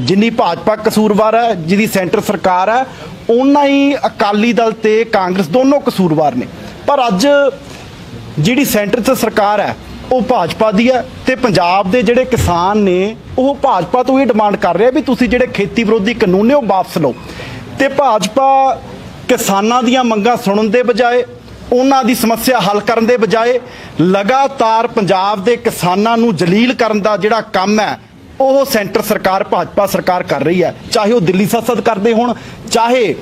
ਜਿੰਨੀ ਭਾਜਪਾ ਕਸੂਰਵਾਰ ਹੈ, ਜਿਹਦੀ ਸੈਂਟਰ ਸਰਕਾਰ ਹੈ ਉਹਨਾਂ ਹੀ ਅਕਾਲੀ ਦਲ ਤੇ ਕਾਂਗਰਸ ਦੋਨੋਂ ਕਸੂਰਵਾਰ ਨੇ। ਪਰ ਅੱਜ ਜਿਹੜੀ ਸੈਂਟਰ 'ਚ ਸਰਕਾਰ ਹੈ, ਉਹ ਭਾਜਪਾ ਦੀ ਹੈ ਤੇ ਪੰਜਾਬ ਦੇ ਜਿਹੜੇ ਕਿਸਾਨ ਨੇ, ਉਹ ਭਾਜਪਾ ਤੋਂ ਇਹ ਡਿਮਾਂਡ ਕਰ ਰਿਹਾ ਵੀ ਤੁਸੀਂ ਜਿਹੜੇ ਖੇਤੀ ਵਿਰੋਧੀ ਕਾਨੂੰਨ ਨੇ, ਉਹ ਵਾਪਸ ਲਓ। ਤੇ ਭਾਜਪਾ ਕਿਸਾਨਾਂ ਦੀਆਂ ਮੰਗਾਂ ਸੁਣਨ ਦੇ ਬਜਾਏ, ਉਹਨਾਂ ਦੀ ਸਮੱਸਿਆ ਹੱਲ ਕਰਨ ਦੇ ਬਜਾਏ, ਲਗਾਤਾਰ ਪੰਜਾਬ ਦੇ ਕਿਸਾਨਾਂ ਨੂੰ ਜਲੀਲ ਕਰਨ ਦਾ ਜਿਹੜਾ ਕੰਮ ਹੈ ਉਹ ਸੈਂਟਰ ਸਰਕਾਰ, ਭਾਜਪਾ ਸਰਕਾਰ ਕਰ ਰਹੀ ਹੈ। ਚਾਹੇ ਉਹ ਦਿੱਲੀ ਸੰਸਦ ਕਰਦੇ ਹੋਣ, ਚਾਹੇ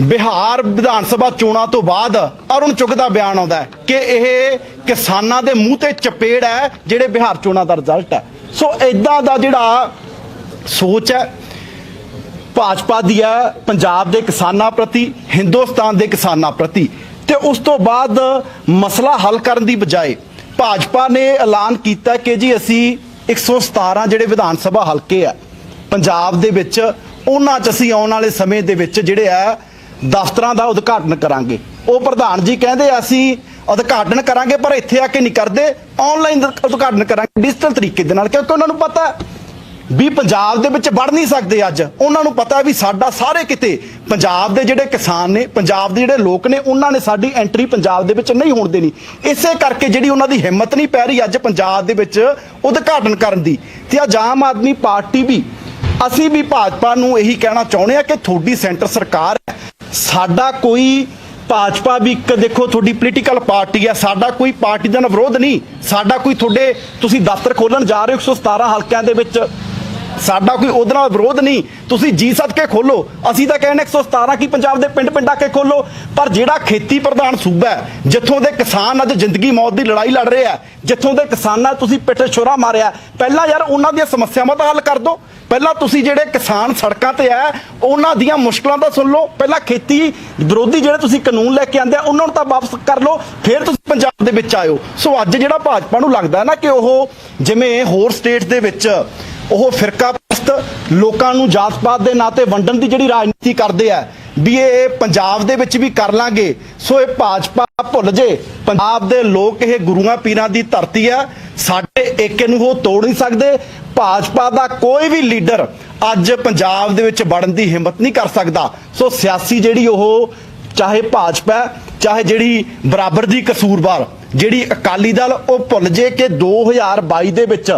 ਬਿਹਾਰ ਵਿਧਾਨ ਸਭਾ ਚੋਣਾਂ ਤੋਂ ਬਾਅਦ ਅਰੁਣ ਚੁੱਗ ਦਾ ਬਿਆਨ ਆਉਂਦਾ ਕਿ ਇਹ ਕਿਸਾਨਾਂ ਦੇ ਮੂੰਹ ਤੇ ਚਪੇੜ ਹੈ, ਜਿਹੜੇ ਬਿਹਾਰ ਚੋਣਾਂ ਦਾ ਰਿਜ਼ਲਟ ਹੈ। ਸੋ ਇਦਾਂ ਦਾ ਜਿਹੜਾ ਸੋਚ ਹੈ, ਭਾਜਪਾ ਦੀ ਹੈ, ਪੰਜਾਬ ਦੇ ਕਿਸਾਨਾਂ ਪ੍ਰਤੀ, ਹਿੰਦੁਸਤਾਨ ਦੇ ਕਿਸਾਨਾਂ ਪ੍ਰਤੀ। ਤੇ ਉਸ ਤੋਂ ਬਾਅਦ ਮਸਲਾ ਹੱਲ ਕਰਨ ਦੀ ਬਜਾਏ ਭਾਜਪਾ ਨੇ ਐਲਾਨ ਕੀਤਾ ਕਿ ਜੀ ਅਸੀਂ 117 ਜਿਹੜੇ ਵਿਧਾਨ ਸਭਾ ਹਲਕੇ ਆ, ਪੰਜਾਬ ਦੇ ਵਿੱਚ, ਉਹਨਾਂ 'ਚ ਅਸੀਂ ਆਉਣ ਵਾਲੇ ਸਮੇਂ ਦੇ ਵਿੱਚ ਜਿਹੜੇ ਆ, ਦਫ਼ਤਰਾਂ ਦਾ ਉਦਘਾਟਨ ਕਰਾਂਗੇ। ਉਹ ਪ੍ਰਧਾਨ ਜੀ ਕਹਿੰਦੇ ਅਸੀਂ ਉਦਘਾਟਨ ਕਰਾਂਗੇ, ਪਰ ਇੱਥੇ ਆ ਕੇ ਨਹੀਂ ਕਰਦੇ ਆਨਲਾਈਨ ਉਦਘਾਟਨ ਕਰਾਂਗੇ, ਡਿਜੀਟਲ ਤਰੀਕੇ ਦੇ ਨਾਲ, ਕਿਉਂਕਿ ਉਹਨਾਂ ਨੂੰ ਪਤਾ ਵੀ ਪੰਜਾਬ ਦੇ ਵਿੱਚ ਵੜ ਨਹੀਂ ਸਕਦੇ ਅੱਜ। ਉਹਨਾਂ ਨੂੰ ਪਤਾ ਵੀ ਸਾਡਾ ਸਾਰੇ ਕਿਤੇ ਪੰਜਾਬ ਦੇ ਜਿਹੜੇ ਕਿਸਾਨ ਨੇ, ਪੰਜਾਬ ਦੇ ਜਿਹੜੇ ਲੋਕ ਨੇ, ਉਹਨਾਂ ਨੇ ਸਾਡੀ ਐਂਟਰੀ ਪੰਜਾਬ ਦੇ ਵਿੱਚ ਨਹੀਂ ਹੋਣ ਦੇਣੀ। ਇਸੇ ਕਰਕੇ ਜਿਹੜੀ ਉਹਨਾਂ ਦੀ ਹਿੰਮਤ ਨਹੀਂ ਪੈ ਰਹੀ ਅੱਜ ਪੰਜਾਬ ਦੇ ਵਿੱਚ ਉਦਘਾਟਨ ਕਰਨ ਦੀ। ਤੇ ਅੱਜ ਆਮ ਆਦਮੀ ਪਾਰਟੀ ਵੀ, ਅਸੀਂ ਵੀ ਭਾਜਪਾ ਨੂੰ ਇਹੀ ਕਹਿਣਾ ਚਾਹੁੰਦੇ ਆ ਕਿ ਤੁਹਾਡੀ ਸੈਂਟਰ ਸਰਕਾਰ ਹੈ। ਸਾਡਾ ਕੋਈ ਭਾਜਪਾ ਵੀ ਇੱਕ ਦੇਖੋ ਤੁਹਾਡੀ ਪੋਲੀਟੀਕਲ ਪਾਰਟੀ ਹੈ, ਸਾਡਾ ਕੋਈ ਪਾਰਟੀ ਦਾ ਵਿਰੋਧ ਨਹੀਂ। ਸਾਡਾ ਕੋਈ ਤੁਹਾਡੇ, ਤੁਸੀਂ ਦਫ਼ਤਰ ਖੋਲਣ ਜਾ ਰਹੇ ਹੋ 117 ਹਲਕਿਆਂ ਦੇ ਵਿੱਚ। ਸਾਡਾ ਕੋਈ ਉਹਦੇ ਨਾਲ ਵਿਰੋਧ ਨਹੀਂ। ਤੁਸੀਂ ਜੀ ਸੱਦ ਕੇ ਖੋਲੋ। ਅਸੀਂ ਤਾਂ ਕਹਿੰਦੇ 117 ਕੀ ਪੰਜਾਬ ਦੇ ਪਿੰਡ ਪਿੰਡਾਂ ਕੇ ਖੋਲੋ। ਪਰ ਜਿਹੜਾ ਖੇਤੀ ਪ੍ਰਧਾਨ ਸੂਬਾ ਹੈ, ਜਿੱਥੋਂ ਦੇ ਕਿਸਾਨ ਅੱਜ ਜ਼ਿੰਦਗੀ ਮੌਤ ਦੀ ਲੜਾਈ ਲੜ ਰਹੇ ਆ, ਜਿੱਥੋਂ ਦੇ ਕਿਸਾਨਾਂ ਤੁਸੀਂ ਪਿੱਠ ਛੋਰਾ ਮਾਰਿਆ, ਪਹਿਲਾਂ ਯਾਰ ਉਹਨਾਂ ਦੀਆਂ ਸਮੱਸਿਆਵਾਂ ਦਾ ਹੱਲ ਕਰ ਦਿਓ ਪਹਿਲਾਂ ਤੁਸੀਂ ਜਿਹੜੇ ਕਿਸਾਨ ਸੜਕਾਂ ਤੇ ਆ, ਉਹਨਾਂ ਦੀਆਂ ਮੁਸ਼ਕਲਾਂ ਦਾ ਸੁਣ ਲਓ। ਪਹਿਲਾਂ ਖੇਤੀ ਵਿਰੋਧੀ ਜਿਹੜੇ ਤੁਸੀਂ ਕਾਨੂੰਨ ਲੈ ਕੇ ਆਂਦੇ ਆ, ਉਹਨਾਂ ਨੂੰ ਤਾਂ ਵਾਪਸ ਕਰ ਲਓ। ਫਿਰ ਤੁਸੀਂ ਪੰਜਾਬ ਦੇ ਵਿੱਚ ਆਇਓ। ਸੋ ਅੱਜ ਜਿਹੜਾ ਭਾਜਪਾ ਨੂੰ ਲੱਗਦਾ ਨਾ ਕਿ ਉਹ ਜਿਵੇਂ ਹੋਰ ਸਟੇਟ ਦੇ ਵਿੱਚ ਉਹ ਫਿਰਕਾ ਲੋਕਾਂ ਨੂੰ ਜਾਤ ਪਾਤ ਦੇ ਨਾਂ ਤੇ ਵੰਡਣ ਦੀ ਜਿਹੜੀ ਰਾਜਨੀਤੀ ਕਰਦੇ ਆ, ਵੀ ਇਹ ਪੰਜਾਬ ਦੇ ਵਿੱਚ ਵੀ ਕਰ ਲਾਂਗੇ। ਸੋ ਇਹ ਭਾਜਪਾ ਭੁੱਲ ਜੇ। ਪੰਜਾਬ ਦੇ ਲੋਕ ਇਹ ਗੁਰੂਆਂ ਪੀਰਾਂ ਦੀ ਧਰਤੀ ਆ। ਸਾਡੇ ਏਕੇ ਨੂੰ ਉਹ ਤੋੜ ਨਹੀਂ ਸਕਦੇ। ਭਾਜਪਾ ਦਾ ਕੋਈ ਵੀ ਲੀਡਰ ਅੱਜ ਪੰਜਾਬ ਦੇ ਵਿੱਚ ਵੜਨ ਦੀ ਹਿੰਮਤ ਨਹੀਂ ਕਰ ਸਕਦਾ। ਸੋ ਸਿਆਸੀ ਜਿਹੜੀ ਉਹ, ਚਾਹੇ ਭਾਜਪਾ ਚਾਹੇ ਜਿਹੜੀ ਬਰਾਬਰ ਦੀ ਕਸੂਰਵਾਰ, ਜਿਹੜੀ ਅਕਾਲੀ ਦਲ, ਉਹ ਭੁੱਲ ਜੇ ਕਿ 2022 ਦੇ ਵਿੱਚ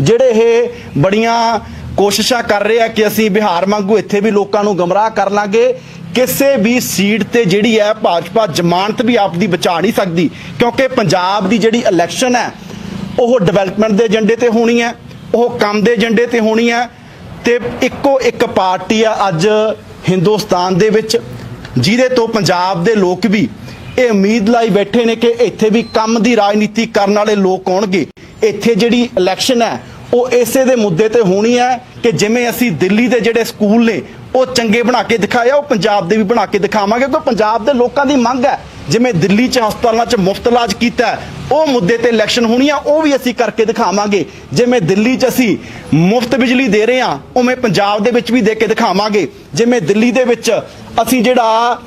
ਜਿਹੜੇ ਇਹ ਬੜੀਆਂ ਕੋਸ਼ਿਸ਼ਾਂ ਕਰ ਰਹੇ ਆ ਕਿ ਅਸੀਂ ਬਿਹਾਰ ਵਾਂਗੂ ਇੱਥੇ ਵੀ ਲੋਕਾਂ ਨੂੰ ਗਮਰਾਹ ਕਰ ਲਾਂਗੇ। ਕਿਸੇ ਵੀ ਸੀਟ ਤੇ ਜਿਹੜੀ ਹੈ ਭਾਜਪਾ ਜ਼ਮਾਨਤ ਵੀ ਆਪਦੀ ਬਚਾ ਨਹੀਂ ਸਕਦੀ, ਕਿਉਂਕਿ ਪੰਜਾਬ ਦੀ ਜਿਹੜੀ ਇਲੈਕਸ਼ਨ ਹੈ, ਉਹ ਡਿਵੈਲਪਮੈਂਟ ਦੇ ਏਜੰਡੇ ਤੇ ਹੋਣੀ ਹੈ, ਉਹ ਕੰਮ ਦੇ ਏਜੰਡੇ ਤੇ ਹੋਣੀ ਹੈ ਤੇ ਇੱਕੋ ਇੱਕ ਪਾਰਟੀ ਆ ਅੱਜ ਹਿੰਦੁਸਤਾਨ ਦੇ ਵਿੱਚ, ਜਿਹਦੇ ਤੋਂ ਪੰਜਾਬ ਦੇ ਲੋਕ ਵੀ ਇਹ ਉਮੀਦ ਲਾਈ ਬੈਠੇ ਨੇ ਕਿ ਇੱਥੇ ਵੀ ਕੰਮ ਦੀ ਰਾਜਨੀਤੀ ਕਰਨ ਵਾਲੇ ਲੋਕ ਆਉਣਗੇ। ਇੱਥੇ ਜਿਹੜੀ ਇਲੈਕਸ਼ਨ ਹੈ ਉਹ ਇਸੇ ਦੇ ਮੁੱਦੇ ਤੇ ਹੋਣੀ ਹੈ ਕਿ ਜਿਵੇਂ ਅਸੀਂ ਦਿੱਲੀ ਦੇ ਜਿਹੜੇ ਸਕੂਲ ਨੇ, ਉਹ ਚੰਗੇ ਬਣਾ ਕੇ ਦਿਖਾਇਆ ਉਹ ਪੰਜਾਬ ਦੇ ਵੀ ਬਣਾ ਕੇ ਦਿਖਾਵਾਂਗੇ, ਕਿਉਂਕਿ ਪੰਜਾਬ ਦੇ ਲੋਕਾਂ ਦੀ ਮੰਗ ਹੈ। ਜਿਵੇਂ ਦਿੱਲੀ 'ਚ ਹਸਪਤਾਲਾਂ 'ਚ ਮੁਫਤ ਇਲਾਜ ਕੀਤਾ ਉਹ ਮੁੱਦੇ ਤੇ ਇਲੈਕਸ਼ਨ ਹੋਣੀ ਆ, ਉਹ ਵੀ ਅਸੀਂ ਕਰਕੇ ਦਿਖਾਵਾਂਗੇ। ਜਿਵੇਂ ਦਿੱਲੀ 'ਚ ਅਸੀਂ ਮੁਫਤ ਬਿਜਲੀ ਦੇ ਰਹੇ ਹਾਂ, ਉਵੇਂ ਪੰਜਾਬ ਦੇ ਵਿੱਚ ਵੀ ਦੇ ਕੇ ਦਿਖਾਵਾਂਗੇ। ਜਿਵੇਂ ਦਿੱਲੀ ਦੇ ਵਿੱਚ ਅਸੀਂ ਜਿਹੜਾ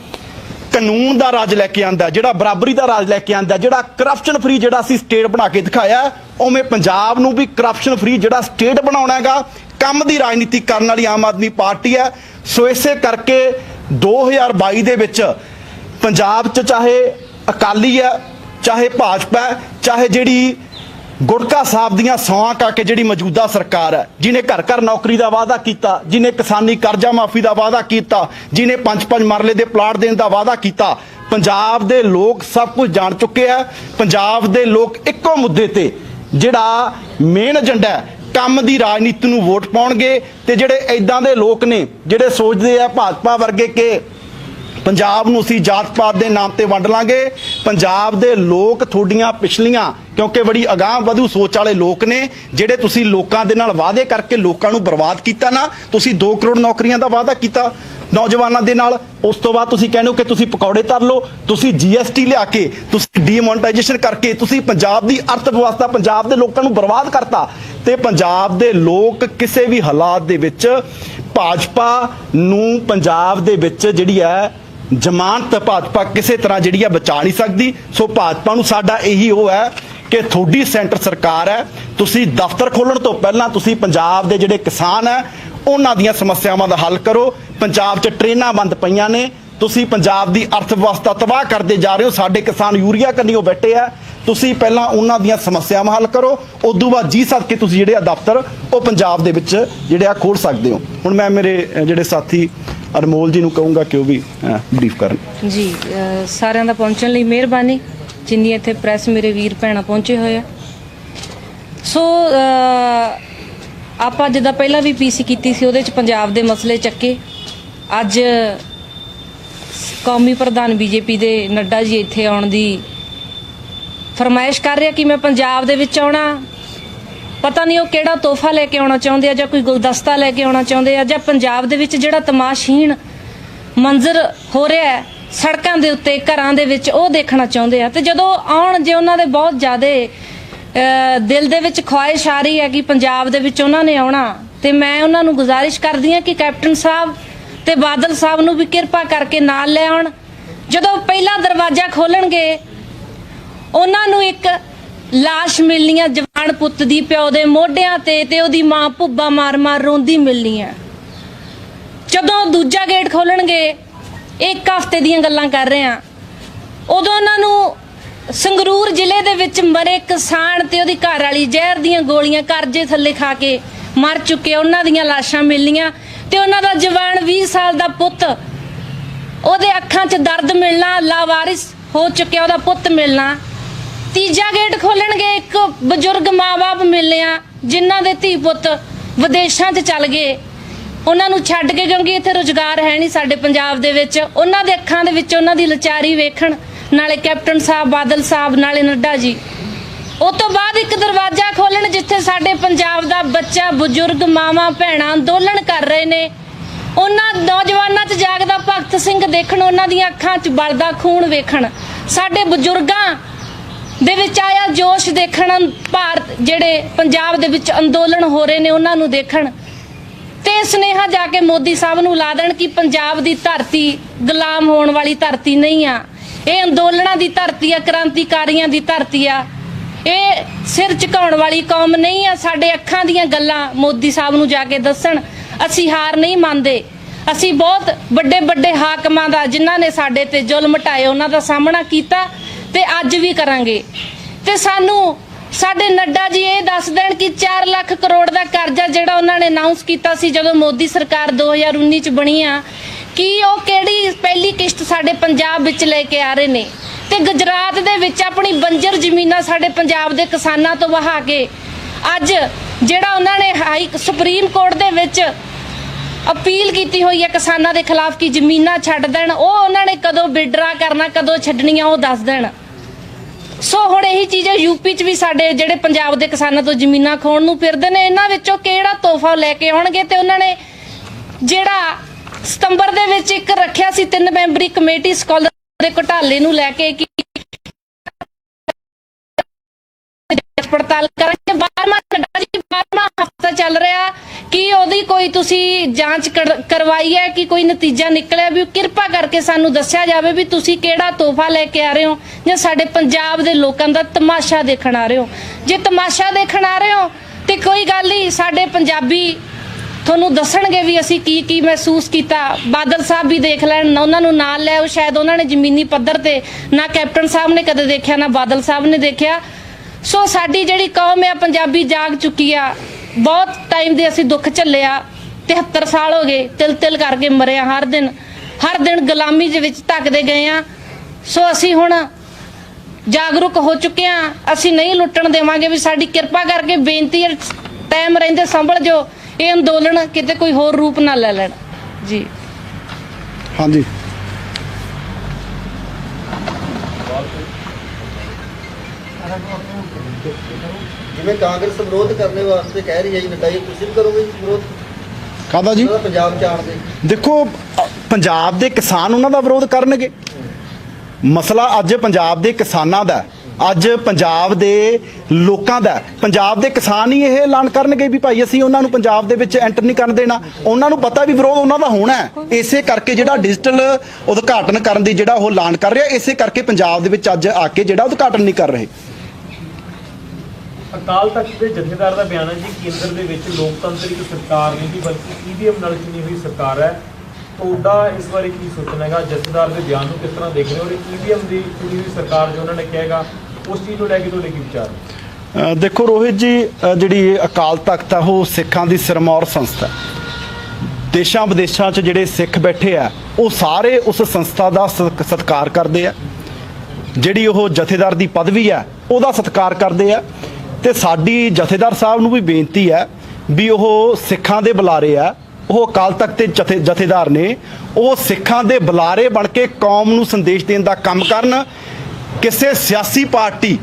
ਕਾਨੂੰਨ ਦਾ ਰਾਜ ਲੈ ਕੇ ਆਂਦਾ, ਜਿਹੜਾ ਬਰਾਬਰੀ ਦਾ ਰਾਜ ਲੈ ਕੇ ਆਂਦਾ, ਜਿਹੜਾ ਕਰਪਸ਼ਨ ਫਰੀ ਜਿਹੜਾ ਅਸੀਂ ਸਟੇਟ ਬਣਾ ਕੇ ਦਿਖਾਇਆ, ਉਵੇਂ ਪੰਜਾਬ ਨੂੰ ਵੀ ਕਰਪਸ਼ਨ ਫਰੀ ਜਿਹੜਾ ਸਟੇਟ ਬਣਾਉਣਾ ਹੈਗਾ, ਕੰਮ ਦੀ ਰਾਜਨੀਤੀ ਕਰਨ ਵਾਲੀ ਆਮ ਆਦਮੀ ਪਾਰਟੀ ਹੈ। ਸੋ ਇਸੇ ਕਰਕੇ 2022 ਦੇ ਵਿੱਚ ਪੰਜਾਬ 'ਚ ਚਾਹੇ ਅਕਾਲੀ ਹੈ, ਚਾਹੇ ਭਾਜਪਾ ਹੈ, ਚਾਹੇ ਜਿਹੜੀ ਗੁਟਕਾ ਸਾਹਿਬ ਦੀਆਂ ਸੌਆਂ ਕਰਕੇ ਜਿਹੜੀ ਮੌਜੂਦਾ ਸਰਕਾਰ ਹੈ ਜਿਨੇ ਘਰ ਘਰ ਨੌਕਰੀ ਦਾ ਵਾਅਦਾ ਕੀਤਾ ਜਿਨੇ ਕਿਸਾਨੀ ਕਰਜ਼ਾ ਮਾਫੀ ਦਾ ਵਾਅਦਾ ਕੀਤਾ ਜਿਨੇ ਪੰਜ ਪੰਜ ਮਰਲੇ ਦੇ ਪਲਾਟ ਦੇਣ ਦਾ ਵਾਅਦਾ ਕੀਤਾ, ਪੰਜਾਬ ਦੇ ਲੋਕ ਸਭ ਕੁਝ ਜਾਣ ਚੁੱਕੇ ਆ। ਪੰਜਾਬ ਦੇ ਲੋਕ ਇੱਕੋ ਮੁੱਦੇ ਤੇ ਜਿਹੜਾ ਮੇਨ ਏਜੰਡਾ ਹੈ, ਕੰਮ ਦੀ ਰਾਜਨੀਤੀ ਨੂੰ ਵੋਟ ਪਾਉਣਗੇ ਤੇ ਜਿਹੜੇ ਐਦਾਂ ਦੇ ਲੋਕ ਨੇ, ਜਿਹੜੇ ਸੋਚਦੇ ਆ ਭਾਜਪਾ ਵਰਗੇ ਕਿ ਪੰਜਾਬ ਨੂੰ ਅਸੀਂ ਜਾਤ ਪਾਤ ਦੇ ਨਾਮ ਤੇ ਵੰਡ ਲਾਂਗੇ। ਪੰਜਾਬ ਦੇ ਲੋਕ ਤੁਹਾਡੀਆਂ ਪਿਛਲੀਆਂ, ਕਿਉਂਕਿ ਬੜੀ ਅਗਾਹ ਵਧੂ ਸੋਚ ਵਾਲੇ ਲੋਕ ਨੇ, ਜਿਹੜੇ ਤੁਸੀਂ ਲੋਕਾਂ ਦੇ ਨਾਲ ਵਾਅਦੇ ਕਰਕੇ ਲੋਕਾਂ ਨੂੰ ਬਰਬਾਦ ਕੀਤਾ ਨਾ, ਤੁਸੀਂ 2 ਕਰੋੜ ਨੌਕਰੀਆਂ ਦਾ ਵਾਅਦਾ ਕੀਤਾ ਨੌਜਵਾਨਾਂ ਦੇ ਨਾਲ। ਉਸ ਤੋਂ ਬਾਅਦ ਤੁਸੀਂ ਕਹਿੰਦੇ ਹੋ ਕਿ ਤੁਸੀਂ ਪਕੌੜੇ ਤਰ ਲਓ, ਤੁਸੀਂ ਜੀਐਸਟੀ ਲਿਆ ਕੇ, ਤੁਸੀਂ ਡੀਮੋਨਟਾਈਜੇਸ਼ਨ ਕਰਕੇ, ਤੁਸੀਂ ਪੰਜਾਬ ਦੀ ਅਰਥ ਵਿਵਸਥਾ ਪੰਜਾਬ ਦੇ ਲੋਕਾਂ ਨੂੰ ਬਰਬਾਦ ਕਰਤਾ। ਤੇ ਪੰਜਾਬ ਦੇ ਲੋਕ ਕਿਸੇ ਵੀ ਹਾਲਾਤ ਦੇ ਵਿੱਚ ਭਾਜਪਾ ਨੂੰ ਪੰਜਾਬ ਦੇ ਵਿੱਚ ਜਿਹੜੀ ਹੈ ਜ਼ਮਾਨਤ ਭਾਜਪਾ ਕਿਸੇ ਤਰ੍ਹਾਂ ਜਿਹੜੀ ਆ ਬਚਾ ਨਹੀਂ ਸਕਦੀ। ਸੋ ਭਾਜਪਾ ਨੂੰ ਸਾਡਾ ਇਹੀ ਉਹ ਹੈ ਕਿ ਤੁਹਾਡੀ ਸੈਂਟਰ ਸਰਕਾਰ ਹੈ, ਤੁਸੀਂ ਦਫ਼ਤਰ ਖੋਲਣ ਤੋਂ ਪਹਿਲਾਂ ਤੁਸੀਂ ਪੰਜਾਬ ਦੇ ਜਿਹੜੇ ਕਿਸਾਨ ਹੈ, ਉਹਨਾਂ ਦੀਆਂ ਸਮੱਸਿਆਵਾਂ ਦਾ ਹੱਲ ਕਰੋ। ਪੰਜਾਬ 'ਚ ਟ੍ਰੇਨਾਂ ਬੰਦ ਪਈਆਂ ਨੇ, ਤੁਸੀਂ ਪੰਜਾਬ ਦੀ ਅਰਥ ਵਿਵਸਥਾ ਤਬਾਹ ਕਰਦੇ ਜਾ ਰਹੇ ਹੋ, ਸਾਡੇ ਕਿਸਾਨ ਯੂਰੀਆ ਕੰਨੀਓ ਬੈਠੇ ਆ। ਤੁਸੀਂ ਪਹਿਲਾਂ ਉਹਨਾਂ ਦੀਆਂ ਸਮੱਸਿਆਵਾਂ ਹੱਲ ਕਰੋ, ਉਦੋਂ ਬਾਅਦ ਜੀ ਸਦਕੇ ਤੁਸੀਂ ਜਿਹੜੇ ਆ ਦਫ਼ਤਰ, ਉਹ ਪੰਜਾਬ ਦੇ ਵਿੱਚ ਜਿਹੜੇ ਆ ਖੋਲ ਸਕਦੇ ਹੋ। ਹੁਣ ਮੈਂ ਮੇਰੇ ਜਿਹੜੇ ਸਾਥੀ ਅਨਮੋਲ ਜੀ ਨੂੰ ਕਹੂੰਗਾ ਕਿ ਉਹ ਵੀ ਬਰੀਫ ਕਰਨ। ਜੀ ਸਾਰਿਆਂ ਦਾ ਪਹੁੰਚਣ ਲਈ ਮਿਹਰਬਾਨੀ। ਜਿੰਨੀ ਇੱਥੇ ਪ੍ਰੈਸ ਮੇਰੇ ਵੀਰ ਭੈਣਾਂ ਪਹੁੰਚੇ ਹੋਏ ਆ। ਸੋ ਆਪਾਂ ਜਿੱਦਾਂ ਪਹਿਲਾਂ ਵੀ ਪੀਸੀ ਕੀਤੀ ਸੀ, ਉਹਦੇ ਚ ਪੰਜਾਬ ਦੇ ਮਸਲੇ ਚੱਕੇ। ਅੱਜ ਕੌਮੀ ਪ੍ਰਧਾਨ ਬੀਜੇਪੀ ਦੇ ਨੱਡਾ ਜੀ ਇੱਥੇ ਆਉਣ ਦੀ ਫਰਮਾਇਸ਼ ਕਰ ਰਿਹਾ ਕਿ ਮੈਂ ਪੰਜਾਬ ਦੇ ਵਿੱਚ ਆਉਣਾ। ਪਤਾ ਨਹੀਂ ਉਹ ਕਿਹੜਾ ਤੋਹਫਾ ਲੈ ਕੇ ਆਉਣਾ ਚਾਹੁੰਦੇ ਆ ਜਾਂ ਕੋਈ ਗੁਲਦਸਤਾ ਲੈ ਕੇ ਆਉਣਾ ਚਾਹੁੰਦੇ ਆ ਜਾਂ ਪੰਜਾਬ ਦੇ ਵਿੱਚ ਜਿਹੜਾ ਤਮਾਸ਼ਹੀਣ ਮੰਜ਼ਰ ਹੋ ਰਿਹਾ ਹੈ, ਸੜਕਾਂ ਦੇ ਉੱਤੇ, ਘਰਾਂ ਦੇ ਵਿੱਚ, ਉਹ ਦੇਖਣਾ ਚਾਹੁੰਦੇ ਆ। ਤੇ ਜਦੋਂ ਆਉਣ, ਜੇ ਉਹਨਾਂ ਦੇ ਬਹੁਤ ਜ਼ਿਆਦਾ ਦਿਲ ਦੇ ਵਿੱਚ ਖੁਆਇਸ਼ ਆ ਰਹੀ ਹੈ ਕਿ ਪੰਜਾਬ ਦੇ ਵਿੱਚ ਉਹਨਾਂ ਨੇ ਆਉਣਾ, ਤੇ ਮੈਂ ਉਹਨਾਂ ਨੂੰ ਗੁਜ਼ਾਰਿਸ਼ ਕਰਦੀ ਹਾਂ ਕਿ ਕੈਪਟਨ ਸਾਹਿਬ ਤੇ ਬਾਦਲ ਸਾਹਿਬ ਨੂੰ ਵੀ ਕਿਰਪਾ ਕਰਕੇ ਨਾਲ ਲੈ ਆਉਣ। ਜਦੋਂ ਪਹਿਲਾ ਦਰਵਾਜ਼ਾ ਖੋਲਣਗੇ, ਉਹਨਾਂ ਨੂੰ ਇੱਕ ਲਾਸ਼ ਮਿਲਣੀ ਆ ਜਵਾਨ ਪੁੱਤ ਦੀ ਪਿਓ ਦੇ ਮੋਢਿਆਂ ਤੇ ਤੇ ਉਹਦੀ ਮਾਂ ਭੁੱਬਾ ਮਾਰ-ਮਾਰ ਰੋਂਦੀ ਮਿਲਣੀ ਆ। ਜਦੋਂ ਦੂਜਾ ਗੇਟ ਖੋਲਣਗੇ, ਇੱਕ ਹਫ਼ਤੇ ਦੀਆਂ ਗੱਲਾਂ ਕਰ ਰਹੇ ਆ। ਉਦੋਂ ਉਹਨਾਂ ਨੂੰ ਸੰਗਰੂਰ ਜ਼ਿਲ੍ਹੇ ਦੇ ਵਿੱਚ ਮਰੇ ਕਿਸਾਨ ਤੇ ਉਹਦੀ ਘਰ ਵਾਲੀ ਜ਼ਹਿਰ ਦੀਆਂ ਗੋਲੀਆਂ ਕਰਜੇ ਥੱਲੇ ਖਾ ਕੇ ਮਰ ਚੁੱਕੇ ਉਹਨਾਂ ਦੀਆਂ ਲਾਸ਼ਾਂ ਮਿਲਣੀਆਂ ਤੇ ਉਹਨਾਂ ਦਾ ਜਵਾਨ 20 ਸਾਲ ਦਾ ਪੁੱਤ, ਉਹਦੇ ਅੱਖਾਂ 'ਚ ਦਰਦ ਮਿਲਣਾ, ਲਾਵਾਰਿਸ ਹੋ ਚੁੱਕਿਆ, ਉਹਦਾ ਪੁੱਤ ਮਿਲਣਾ। ਤੀਜਾ ਗੇਟ ਖੋਲਣਗੇ, ਇੱਕ ਬਜ਼ੁਰਗ ਮਾਪੇ ਮਿਲਨੇ ਆ, ਜਿਨ੍ਹਾਂ ਦੇ ਧੀ ਪੁੱਤ ਵਿਦੇਸ਼ਾਂ 'ਚ ਚੱਲ ਗਏ। ਉਹਨਾਂ ਨੂੰ ਛੱਡ ਕੇ ਕਿਉਂਕਿ ਇੱਥੇ ਰੁਜ਼ਗਾਰ ਹੈ ਨਹੀਂ ਸਾਡੇ ਪੰਜਾਬ ਦੇ ਵਿੱਚ। ਉਹਨਾਂ ਦੇ ਅੱਖਾਂ ਦੇ ਵਿੱਚ ਉਹਨਾਂ ਦੀ ਲਾਚਾਰੀ ਵੇਖਣ, ਨਾਲੇ ਕੈਪਟਨ ਸਾਹਿਬ, ਬਾਦਲ ਸਾਹਿਬ, ਨਾਲੇ ਨੱਡਾ ਜੀ। ਉਸ ਤੋਂ ਬਾਅਦ ਇੱਕ ਦਰਵਾਜ਼ਾ ਖੋਲਣ ਜਿੱਥੇ ਸਾਡੇ ਪੰਜਾਬ ਦਾ ਬੱਚਾ, ਬਜ਼ੁਰਗ ਮਾਵਾਂ, ਭੈਣਾਂ ਅੰਦੋਲਨ ਕਰ ਰਹੇ ਨੇ। ਉਹਨਾਂ ਨੌਜਵਾਨਾਂ 'ਚ ਜਾਗਦਾ ਭਗਤ ਸਿੰਘ ਦੇਖਣ, ਉਹਨਾਂ ਦੀਆਂ ਅੱਖਾਂ 'ਚ ਬਲਦਾ ਖੂਨ ਵੇਖਣ। ਸਾਡੇ ਬਜ਼ੁਰਗਾਂ ਦੇ ਵਿੱਚ ਆਇਆ ਜੋਸ਼ ਦੇਖਣ ਭਾਰਤ ਜਿਹੜੇ ਪੰਜਾਬ ਦੇ ਵਿੱਚ ਅੰਦੋਲਨ ਹੋ ਰਹੇ ਨੇ, ਉਹਨਾਂ ਨੂੰ ਦੇਖਣ। ਤੇ ਸੁਨੇਹਾ ਜਾ ਕੇ ਮੋਦੀ ਸਾਹਿਬ ਨੂੰ ਲਾ ਦੇਣ ਕਿ ਪੰਜਾਬ ਦੀ ਧਰਤੀ ਗੁਲਾਮ ਹੋਣ ਵਾਲੀ ਧਰਤੀ ਨਹੀਂ ਆ। ਇਹ ਅੰਦੋਲਨਾਂ ਦੀ ਧਰਤੀ ਆ, ਕ੍ਰਾਂਤੀਕਾਰੀਆਂ ਦੀ ਧਰਤੀ ਆ। ਇਹ ਸਿਰ ਝੁਕਾਉਣ ਵਾਲੀ ਕੌਮ ਨਹੀਂ ਆ। ਸਾਡੇ ਅੱਖਾਂ ਦੀਆਂ ਗੱਲਾਂ ਮੋਦੀ ਸਾਹਿਬ ਨੂੰ ਜਾ ਕੇ ਦੱਸਣ। ਅਸੀਂ ਹਾਰ ਨਹੀਂ ਮੰਨਦੇ। ਅਸੀਂ ਬਹੁਤ ਵੱਡੇ ਵੱਡੇ ਹਾਕਮਾਂ ਦਾ, ਜਿਨ੍ਹਾਂ ਨੇ ਸਾਡੇ ਤੇ ਜ਼ੁਲਮ ਢਾਏ, ਉਹਨਾਂ ਦਾ ਸਾਹਮਣਾ ਕੀਤਾ। ਤੇ ਅੱਜ ਵੀ ਕਰਾਂਗੇ। ਤੇ ਸਾਨੂੰ, ਸਾਡੇ ਨੱਡਾ ਜੀ ਇਹ ਦੱਸ ਦੇਣ ਕਿ 4 ਲੱਖ ਕਰੋੜ ਦਾ ਕਰਜ਼ਾ ਜਿਹੜਾ ਉਹਨਾਂ ਨੇ ਅਨਾਉਂਸ ਕੀਤਾ ਸੀ ਜਦੋਂ ਮੋਦੀ ਸਰਕਾਰ 2019 ਚ ਬਣੀ ਆ, ਕਿ ਉਹ ਕਿਹੜੀ ਪਹਿਲੀ ਕਿਸ਼ਤ ਸਾਡੇ ਪੰਜਾਬ ਵਿੱਚ ਲੈ ਕੇ ਆ ਰਹੇ ਨੇ। ਤੇ ਗੁਜਰਾਤ ਦੇ ਵਿੱਚ ਆਪਣੀ ਬੰਜਰ ਜ਼ਮੀਨਾਂ ਸਾਡੇ ਪੰਜਾਬ ਦੇ ਕਿਸਾਨਾਂ ਤੋਂ ਵਹਾ ਕੇ, ਅੱਜ ਜਿਹੜਾ ਉਹਨਾਂ ਨੇ ਹਾਈ ਸੁਪਰੀਮ ਕੋਰਟ ਦੇ ਵਿੱਚ ਅਪੀਲ ਕੀਤੀ ਹੋਈ ਹੈ ਕਿਸਾਨਾਂ ਦੇ ਖਿਲਾਫ ਕਿ ਜ਼ਮੀਨਾਂ ਛੱਡ ਦੇਣ, ਉਹ ਉਹਨਾਂ ਨੇ ਕਦੋਂ ਵਿਡਰਾ ਕਰਨਾ, ਕਦੋਂ ਛੱਡਣੀਆਂ, ਉਹ ਦੱਸ ਦੇਣ। ਸੋ ਹੁਣ ਇਹੀ ਚੀਜ਼ ਹੈ ਯੂਪੀ 'ਚ ਵੀ ਸਾਡੇ ਜਿਹੜੇ ਪੰਜਾਬ ਦੇ ਕਿਸਾਨਾਂ ਤੋਂ ਜ਼ਮੀਨਾਂ ਖੋਣ ਨੂੰ ਫਿਰਦੇ ਨੇ, ਇਹਨਾਂ ਵਿੱਚੋਂ ਕਿਹੜਾ ਤੋਹਫਾ ਲੈ ਕੇ ਆਉਣਗੇ ਤੇ ਉਹਨਾਂ ਨੇ ਜਿਹੜਾ ਸਤੰਬਰ ਦੇ ਵਿੱਚ ਇੱਕ ਰੱਖਿਆ ਸੀ ਤਿੰਨ ਮੈਂਬਰੀ ਕਮੇਟੀ ਸਕਾਲਰ ਦੇ ਘੁਟਾਲੇ ਨੂੰ ਲੈ ਕੇ ਕਿ ਜਾਂਚ ਪੜਤਾਲ ਕਰਾਂਗੇ। 12ਵਾਂ ਨੱਡਾ ਜੀ 12ਵਾਂ ਹਫਤਾ ਚੱਲ ਰਿਹਾ। ਕਿ ਉਹਦੀ ਕੋਈ ਤੁਸੀਂ ਜਾਂਚ ਕਰਵਾਈ ਹੈ ਕਿ ਕੋਈ ਨਤੀਜਾ ਨਿਕਲਿਆ ਵੀ ਕਿਰਪਾ ਕਰਕੇ ਸਾਨੂੰ ਦੱਸਿਆ ਜਾਵੇ ਵੀ ਤੁਸੀਂ ਕਿਹੜਾ ਤੋਹਫਾ ਲੈ ਕੇ ਆ ਰਹੇ ਹੋ ਜਾਂ ਸਾਡੇ ਪੰਜਾਬ ਦੇ ਲੋਕਾਂ ਦਾ ਤਮਾਸ਼ਾ ਦੇਖਣ ਆ ਰਹੇ ਹੋ। ਜੇ ਤਮਾਸ਼ਾ ਦੇਖਣ ਆ ਰਹੇ ਹੋ, ਤੇ ਕੋਈ ਗੱਲ ਨਹੀਂ, ਸਾਡੇ ਪੰਜਾਬੀ ਤੁਹਾਨੂੰ ਦੱਸਣਗੇ ਵੀ ਅਸੀਂ ਕੀ ਕੀ ਮਹਿਸੂਸ ਕੀਤਾ। ਬਾਦਲ ਸਾਹਿਬ ਵੀ ਦੇਖ ਲੈਣ, ਨਾ ਉਹਨਾਂ ਨੂੰ ਨਾਲ ਲੈ ਉਹ ਸ਼ਾਇਦ ਉਹਨਾਂ ਨੇ ਜ਼ਮੀਨੀ ਪੱਧਰ ਤੇ ਨਾ ਕੈਪਟਨ ਸਾਹਿਬ ਨੇ ਕਦੇ ਦੇਖਿਆ, ਨਾ ਬਾਦਲ ਸਾਹਿਬ ਨੇ ਦੇਖਿਆ। ਸੋ ਸਾਡੀ ਜਿਹੜੀ ਕੌਮ ਆ, ਪੰਜਾਬੀ ਜਾਗ ਚੁੱਕੀ ਆ। ਬਹੁਤ ਟਾਈਮ ਦੇ ਅਸੀਂ ਦੁੱਖ ਝੱਲਿਆ। 73 ਸਾਲ ਹੋ ਗਏ ਤਿਲ ਤਿਲ ਕਰਕੇ ਮਰਿਆ ਹਰ ਦਿਨ। ਹਰ ਦਿਨ ਗੁਲਾਮੀ ਦੇ ਵਿੱਚ ਧੱਕਦੇ ਗਏ ਆ। ਸੋ ਅਸੀਂ ਹੁਣ ਜਾਗਰੂਕ ਹੋ ਚੁੱਕੇ ਆ। ਅਸੀਂ ਨਹੀਂ ਲੁੱਟਣ ਦੇਵਾਂਗੇ ਵੀ ਸਾਡੀ ਕਿਰਪਾ ਕਰਕੇ ਬੇਨਤੀ ਹੈ, ਟਾਈਮ ਰਹਿੰਦੇ ਸੰਭਲ ਜੋ ਇਹ ਅੰਦੋਲਨ ਕਿਤੇ ਕੋਈ ਹੋਰ ਰੂਪ ਨਾ ਲੈ ਲੈਣ। ਜੀ। ਹਾਂਜੀ। ਜਿਵੇਂ ਕਾਂਗਰਸ ਵਿਰੋਧ ਕਰਨ ਵਾਸਤੇ ਕਹਿ ਰਹੀ ਹੈ ਜੀ ਜੀ ਤੁਸੀਂ ਵੀ ਕਰੋਗੇ ਜੀ ਵਿਰੋਧ? ਕਾਹਦਾ ਜੀ? ਪੰਜਾਬ ਚ ਆਉਣ ਦੇ। ਦੇਖੋ ਪੰਜਾਬ ਦੇ ਕਿਸਾਨ ਉਹਨਾਂ ਦਾ ਵਿਰੋਧ ਕਰਨਗੇ। ਮਸਲਾ ਅੱਜ ਪੰਜਾਬ ਦੇ ਕਿਸਾਨਾਂ ਦਾ ਹੈ। ਅੱਜ ਪੰਜਾਬ ਦੇ ਲੋਕਾਂ ਦਾ। ਪੰਜਾਬ ਦੇ ਕਿਸਾਨ ਹੀ ਇਹ ਐਲਾਨ ਕਰਨਗੇ ਵੀ ਭਾਈ ਅਸੀਂ ਉਹਨਾਂ ਨੂੰ ਪੰਜਾਬ ਦੇ ਵਿੱਚ ਐਂਟਰ ਨਹੀਂ ਕਰਨ ਦੇਣਾ। ਉਹਨਾਂ ਨੂੰ ਪਤਾ ਵੀ ਵਿਰੋਧ ਉਹਨਾਂ ਦਾ ਹੋਣਾ ਇਸੇ ਕਰਕੇ ਜਿਹੜਾ ਡਿਜੀਟਲ ਉਦਘਾਟਨ ਕਰਨ ਦੀ ਜਿਹੜਾ ਉਹ ਐਲਾਨ ਕਰ ਰਿਹਾ ਇਸੇ ਕਰਕੇ ਪੰਜਾਬ ਦੇ ਵਿੱਚ ਅੱਜ ਆ ਕੇ ਜਿਹੜਾ ਉਦਘਾਟਨ ਨਹੀਂ ਕਰ ਰਹੇ। ਅਕਾਲ ਤਖਤ ਦੇ ਜਥੇਦਾਰ ਦਾ ਬਿਆਨ ਹੈ ਜੀ, ਕੇਂਦਰ ਦੇ ਵਿੱਚ ਲੋਕਤੰਤਰਿਕ ਸਰਕਾਰ ਨਹੀਂ ਦੀ ਬਲਕਿ ਈਵੀਐਮ ਨਾਲ ਚੁਣੀ ਹੋਈ ਸਰਕਾਰ ਹੈ। ਤੁਹਾਡਾ ਇਸ ਬਾਰੇ ਕੀ ਸੋਚਣਾ ਹੈਗਾ? ਜਥੇਦਾਰ ਦੇ ਬਿਆਨ ਨੂੰ ਕਿਸ ਤਰ੍ਹਾਂ ਦੇਖ ਰਹੇ ਹੋ? ਔਰ ਈਵੀਐਮ ਦੀ ਚੁਣੀ ਹੋਈ ਸਰਕਾਰ ਜੋ ਉਹਨਾਂ ਨੇ ਕਹੇਗਾ ਉਸ ਚੀਜ਼ ਨੂੰ ਲੈ ਕੇ ਤੁਹਾਡੇ ਕੀ ਵਿਚਾਰ ਦੇਖੋ ਰੋਹਿਤ ਜੀ ਜਿਹੜੀ ਅਕਾਲ ਤਖਤ ਆ, ਉਹ ਸਿੱਖਾਂ ਦੀ ਸਿਰਮੌਰ ਸੰਸਥਾ ਦੇਸ਼ਾਂ ਵਿਦੇਸ਼ਾਂ 'ਚ ਜਿਹੜੇ ਸਿੱਖ ਬੈਠੇ ਆ, ਉਹ ਸਾਰੇ ਉਸ ਸੰਸਥਾ ਦਾ ਸਤਿਕਾਰ ਕਰਦੇ ਆ। ਜਿਹੜੀ ਉਹ ਜਥੇਦਾਰ ਦੀ ਪਦਵੀ ਆ, ਉਹਦਾ ਸਤਿਕਾਰ ਕਰਦੇ ਆ। ਤੇ ਸਾਡੀ ਜਥੇਦਾਰ ਸਾਹਿਬ ਨੂੰ ਵੀ ਬੇਨਤੀ ਹੈ ਵੀ ਉਹ ਸਿੱਖਾਂ ਦੇ ਬੁਲਾਰੇ ਆ ਉਹ ਅਕਾਲ ਤਖਤ ਦੇ ਜਥੇ, ਜਥੇਦਾਰ ਨੇ। ਉਹ ਸਿੱਖਾਂ ਦੇ ਬੁਲਾਰੇ ਬਣ ਕੇ ਕੌਮ ਨੂੰ ਸੰਦੇਸ਼ ਦੇਣ ਦਾ ਕੰਮ ਕਰਨ। ਕਿਸੇ ਸਿਆਸੀ ਪਾਰਟੀ